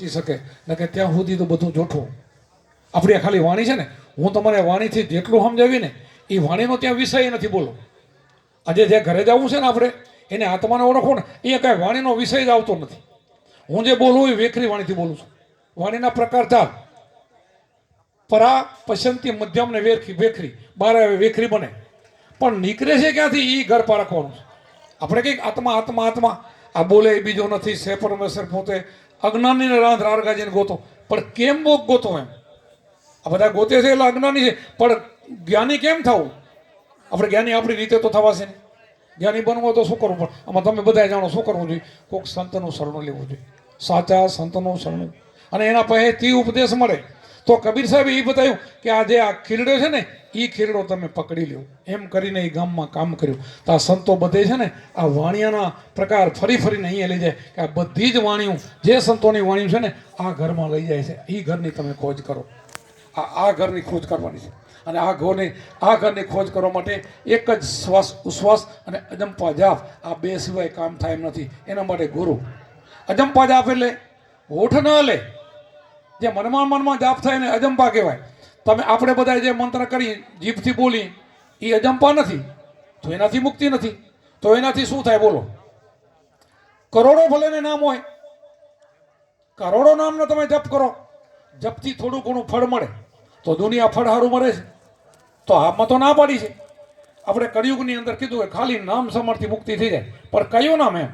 પહોંચી શકે. ને કે ત્યાં સુધી તો બધું જોઠું. આપણી આ ખાલી વાણી છે ને, હું તમારે વાણીથી જેટલું સમજાવી ને એ વાણીનો ત્યાં વિષય નથી બોલો. આજે જે ઘરે જવું છે ને આપણે, એને આત્માને ઓળખો ને, એ કાંઈ વાણીનો વિષય જ આવતો નથી. હું જે બોલું એ વેખરી વાણીથી બોલું છું. વાણીના પ્રકાર ચાર પરા પસંતી મધ્યમ ને વેખરી. વેખરી બાર આવે વેખરી બને. પણ નીકળે છે ક્યાંથી? એ ઘર પારખવાનું છે. આપણે કંઈક આત્મા આત્મા આત્મા. આ બોલે એ બીજો નથી, સે પરમેશ્વર પોતે અજ્ઞાનીને રાંધ રારગાજીને ગોતો. પણ કેમ બોક ગોતો એમ? આ બધા ગોતે છે એટલે અજ્ઞાની છે. પણ જ્ઞાની કેમ થવું? આપણે જ્ઞાની આપણી રીતે તો થવાશે નહીં જ્ઞાની બનવું તો શું કરવું? પડે આમાં તમે બધા જાણો શું કરવું જોઈએ? કોઈક સંતનું શરણું લેવું જોઈએ. સાચા સંતનું શરણું. અને એના પહેથી ઉપદેશ મળે. તો કબીર સાહેબે એ બતાવ્યું કે આ જે આ ખીરડો છે ને એ ખીરડો તમે પકડી લ્યો. એમ કરીને એ ગામમાં કામ કર્યું. તો આ સંતો બધે છે ને, આ વાણિયાના પ્રકાર ફરી ફરીને અહીંયા લઈ જાય કે આ બધી જ વાણીઓ, જે સંતોની વાણીઓ છે ને, આ ઘરમાં લઈ જાય છે. એ ઘરની તમે ખોજ કરો. આ આ ઘરની ખોજ કરવાની છે. અને આ ઘરની આ ઘરની ખોજ કરવા માટે એક જ શ્વાસ, ઉશ્વાસ અને અજંપા જાપ આ બે સિવાય કામ થાય એમ નથી. એના માટે ગુરુ. અજંપા જાપ એટલે હોઠ ન લે જે મનમાં મનમાં જાપ થાય ને અજંપા કહેવાય. તમે આપણે બધા જે મંત્ર કરી, જીભથી બોલી, એ અજંપા નથી. તો એનાથી મુક્તિ નથી. તો એનાથી શું થાય બોલો? કરોડો ભલે ને નામ હોય, કરોડો નામનો તમે જપ કરો, જપથી થોડું ઘણું ફળ મળે. તો દુનિયા ફળ સારું મળે છે. તો આમાં તો ના પાડી છે. આપણે કળિયુગની અંદર કીધું કે ખાલી નામ સમર્થથી મુક્તિ થઈ જાય. પણ કયું નામ એમ?